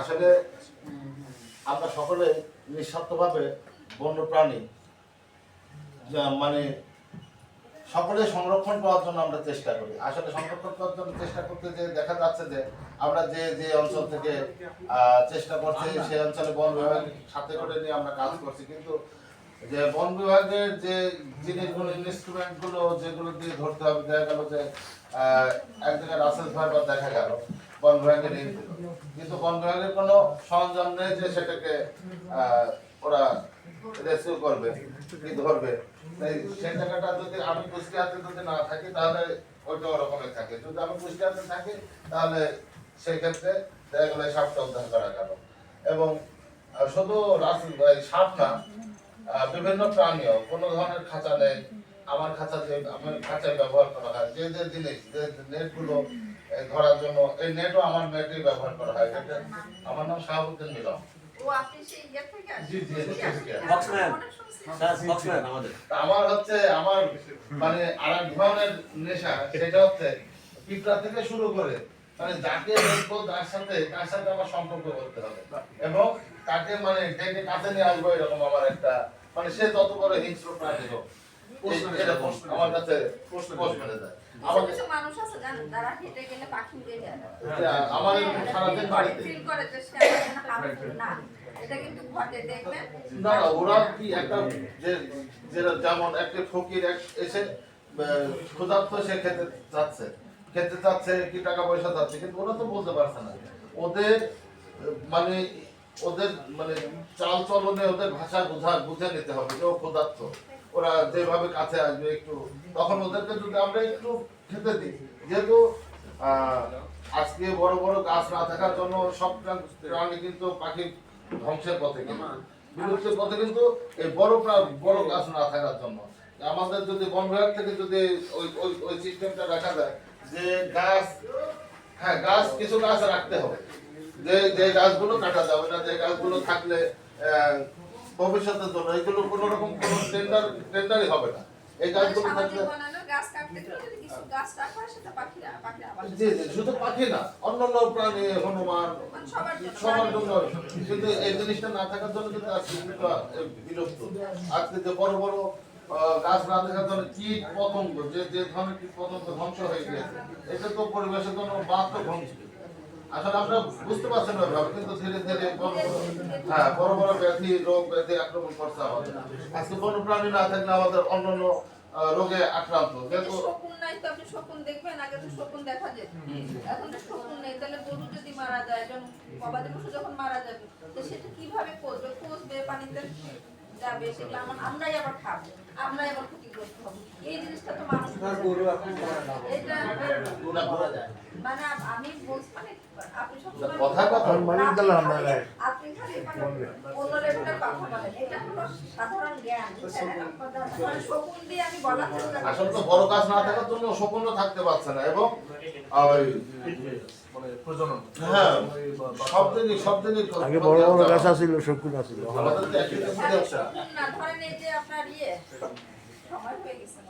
আসলে আমরা সকলে নিঃস্বার্থভাবে বন্য প্রাণী মানে সকলে সংরক্ষণ করার জন্য আমরা চেষ্টা করি। আসলে সংরক্ষণ করার জন্য চেষ্টা করতে যে দেখা যাচ্ছে যে আমরা যে যে অঞ্চল থেকে চেষ্টা করছি সেই অঞ্চলে বন বিভাগ সাথে করে নিয়ে আমরা কাজ করছি। কিন্তু যে বন বিভাগের যে জিনিসগুলো ইনস্ট্রুমেন্টগুলো, যেগুলো দিয়ে ধরতে হবে, দেখা গেল যে এক জায়গায় রাসেল ফাইবার দেখা গেল বন বিভাগের এই দিল। কিন্তু বন কোনো সরঞ্জাম নেই যে সেটাকে ওরা রেস্কিউ করবে কি ধরবে। সেই জায়গাটা যদি আমি কুষ্টিয়াতে যদি না থাকি, তাহলে ওইটা ওরকমই থাকে। যদি আমি কুষ্টিয়াতে থাকি, তাহলে সেই ক্ষেত্রে দেখা গেলো সাপটা উদ্ধার করা গেল। এবং শুধু সাপ না বিভিন্ন প্রাণীও কোনো ধরনের খাঁচা নেই আমার খাঁচা যে আমার খাঁচায় ব্যবহার করা হয়। যে যে জিনিস যে নেটগুলো ধরার জন্য এই নেটও আমার নেটই ব্যবহার করা হয়। আমার নাম শাহাবুদ্দিন মিলন ও আপনি সেই ইয়ে তা আমার হচ্ছে আমার মানে আর এক ধরনের নেশা সেটা হচ্ছে পিঁপড়া থেকে শুরু করে মানে যাকে দেখব তার সাথে তার সাথে আমার সম্পর্ক করতে হবে। এবং তাকে মানে ডেকে কাছে নিয়ে আসব এরকম আমার একটা মানে সে যত বড় হিংস্র প্রাণী হোক। আমার কাছে পোস্ট মেরে দেয় কিছু মানুষ আছে জানেন যারা হেঁটে গেলে পাখি উড়ে যায়। আমার সারাদিন বাড়িতে। ফিল করে যে সে না। এটা কিন্তু ঘটে দেখবেন? না না ওরা কি একটা যে যেমন একটা ফকির এসে ক্ষুধার্ত সে খেতে চাচ্ছে। খেতে চাচ্ছে কি টাকা পয়সা চাচ্ছে কিন্তু ওরা তো বলতে পারছে না। ওদের মানে ওদের মানে চাল চলনে ওদের ভাষা বোঝা বুঝে নিতে হবে যে ও ক্ষুধার্ত। ওরা যেভাবে কাছে আসবে একটু তখন ওদেরকে যদি আমরা একটু খেতে দিই। যেহেতু আজকে বড় বড় গাছ না থাকার জন্য সব প্রাণী কিন্তু পাখি ধ্বংসের পথে বিলুপ্তির পথে কিন্তু এই বড় বড় গাছ না থাকার জন্য। আমাদের যদি বন বিভাগ থেকে যদি ওই ওই ওই সিস্টেমটা রাখা যায় যে গাছ হ্যাঁ গাছ কিছু গাছ রাখতে হবে। যে যে গাছগুলো কাটা যাবে না যে গাছগুলো থাকলে আহ, ভবিষ্যতের জন্য। এগুলো কোনো রকম কোনো টেন্ডার টেন্ডারই হবে না। এই মানে গাছগুলো থাকলে গাছ গাছ হয় জি জি শুধু পাখি না অন্যান্য প্রাণী হনুমান মানে সবার জন্য কিন্তু এই জিনিসটা না থাকার জন্য কিন্তু আজকে বিলুপ্ত। আজকে যে বড় বড় গাছ না থাকার জন্য কীট পতঙ্গ যে যে ধরনের কীট পতঙ্গ ধ্বংস হয়ে গিয়েছে এটা তো পরিবেশের জন্য মারাত্মক ধ্বংস। আসলে আমরা বুঝতে পারছি না কিন্তু ধীরে ধীরে বড় বড় হ্যাঁ বড় বড় ব্যাধি রোগ ব্যাধি আক্রমণ করছে আমাদের। আজকে বন্য প্রাণী না থাকলে আমাদের অন্যান্য রোগে আক্রান্ত। এই যেহেতু শকুন নাই তো আপনি শকুন দেখবেন আগে তো শকুন দেখা যেত। এখন তো শকুন নেই তাহলে গরু যদি মারা যায় একজন গবাদি পশু যখন মারা যাবে তো সেটা কীভাবে করবে কষবে পানিতে যাবে সেগুলো আমার আমরাই আবার খাব আমরাই আবার ক্ষতিগ্রস্ত হব। এই জিনিসটা তো মানুষ এটা মানে আমি বলছি মানে আপনি সবসময় কথা কথা। দিলাম আসলে তো বড় গাছ না থাকার জন্য শকুন থাকতে পারছে না এবং হ্যাঁ। সব দিনই আগে বড় বড় গাছ আছিল শকুন আছিল হ্যাঁ, আপনার ইয়ে, সময় হয়ে গেছে